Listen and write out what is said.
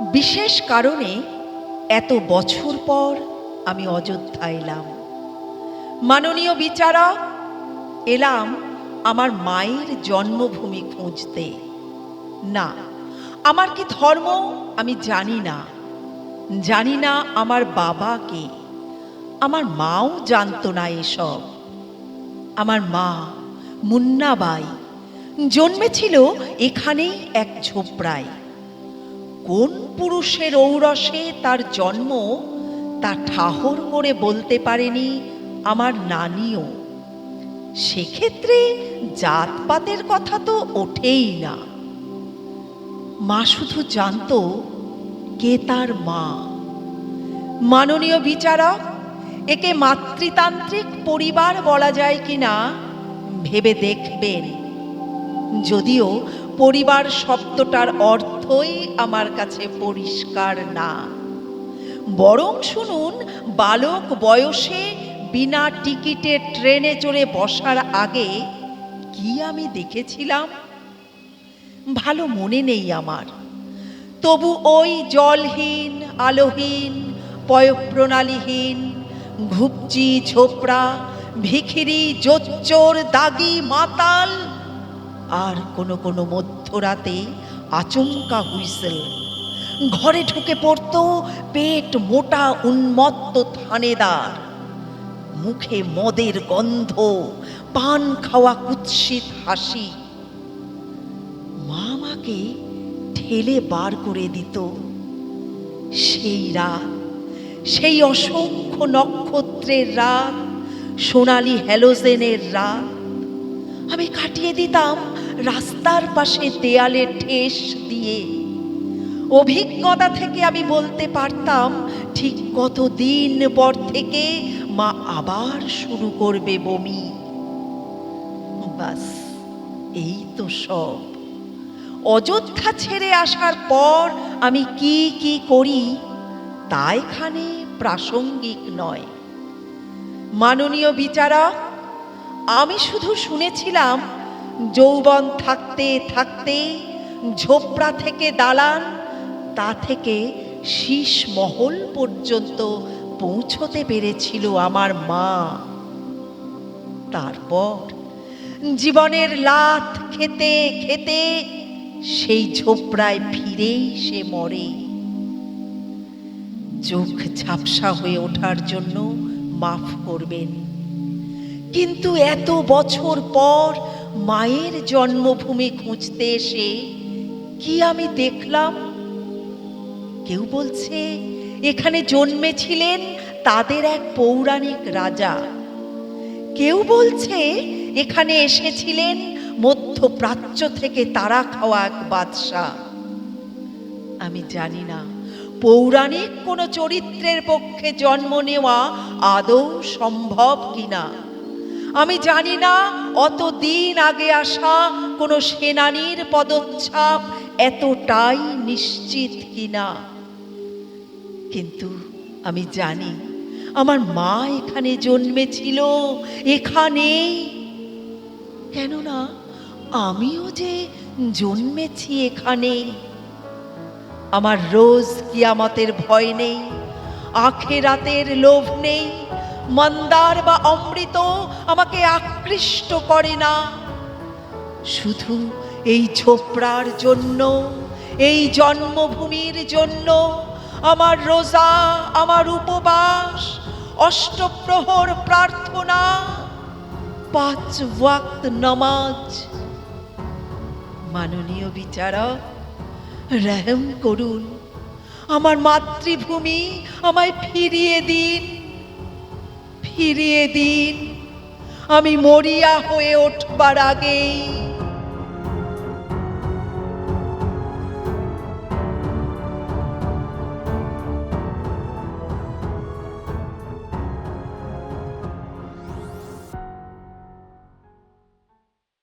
বিশেষ কারণে এত বছর পর আমি অযোধ্যা এলাম। মাননীয় বিচারক এলাম আমার মায়ের জন্মভূমি খুঁজতে। না, আমার কি ধর্ম আমি জানি না। জানি না আমার বাবাকে আমার মাও জানতো না এসব। আমার মা মুন্নাবাই জন্মেছিল এখানেই এক ঝোপড়ায়। কোন পুরুষের ঔরসে তার জন্ম, তা ঠাহর করে বলতে পারেনি আমার নানিও। সেক্ষেত্রে জাতপাতের কথা তো ওঠেই না। মা শুধু জানতো কে তার মা। মাননীয় বিচারক, একে মাতৃতান্ত্রিক পরিবার বলা যায় কিনা ভেবে দেখবেন। যদিও পরিবার শব্দটার অর্থই আমার কাছে পরিষ্কার না। বরং শুনুন, বালক বয়সে বিনা টিকিটে ট্রেনে চড়ে বসার আগে কি আমি দেখেছিলাম? ভালো মনে নেই আমার। তবু ওই জলহীন, আলোহীন, পয়ঃপ্রণালীহীন, ঘুপচি, ঝোপড়া, ভিখিরি, জোচ্চোর, দাগি, মাতাল আর কোনো কোনো মধ্যরাতে আচমকা হুইসেল। ঘরে ঢুকে পড়তো পেট মোটা উন্মত্ত থানেদার। মুখে মদের গন্ধ, পান খাওয়া কুৎসিত হাসি। মা আমাকে ঠেলে বার করে দিত। সেই রাত, সেই অসংখ্য নক্ষত্রের রাত, সোনালি হ্যালোজেনের রাত। আমি কাটিয়ে দিতাম রাস্তার পাশে দেয়ালে ঠেস দিয়ে। অভিজ্ঞতা থেকে আমি বলতে পারতাম, ঠিক কতদিন পর থেকে মা আবার শুরু করবে বমি। বাস, এই তো সব। অযোধ্যা ছেড়ে আসার পর আমি কি কি করি, তা এখানে প্রাসঙ্গিক নয়। মাননীয় বিচারক, আমি শুধু শুনেছিলাম যৌবন থাকতে থাকতে, ঝোপড়া থেকে দালান, তা থেকে শীষ মহল পর্যন্ত পৌঁছতে পেরেছিল আমার মা। তারপর জীবনের লাথ খেতে খেতে সেই ঝোপড়ায় ফিরেই সে মরে। চোখ ঝাপসা হয়ে ওঠার জন্য মাফ করবেন। কিন্তু এত বছর পর মায়ের জন্মভূমি খুঁজতে এসে কি আমি দেখলাম? কেউ বলছে, এখানে জন্মেছিলেন তাদের এক পৌরাণিক রাজা। কেউ বলছে, এখানে এসেছিলেন মধ্যপ্রাচ্য থেকে তারা খাওয়া এক বাদশাহ। আমি জানি না, পৌরাণিক কোনো চরিত্রের পক্ষে জন্ম নেওয়া আদৌ সম্ভব কিনা। আমি জানি না অত দিন আগে আসা কোনো সেনানীর পদচ্ছাপ এতটাই নিশ্চিত কিনা। কিন্তু আমি জানি, আমার মা এখানে জন্মেছিল, এখানেই। কেননা আমিও যে জন্মেছি এখানে, আমার রোজ কিয়ামতের ভয় নেই, আখেরাতের লোভ নেই মন্দার বা অমৃত আমাকে আকৃষ্ট করে না। শুধু এই ঝোপড়ার জন্য, এই জন্মভূমির জন্য আমার রোজা, আমার উপবাস, অষ্টপ্রহর প্রার্থনা, পাঁচ ওয়াক্ত নামাজ। মাননীয় বিচারক, রহম করুন। আমার মাতৃভূমি আমায় ফিরিয়ে দিন। ফিরিয়ে দিন। আমি মরিয়া হয়ে উঠবার আগেই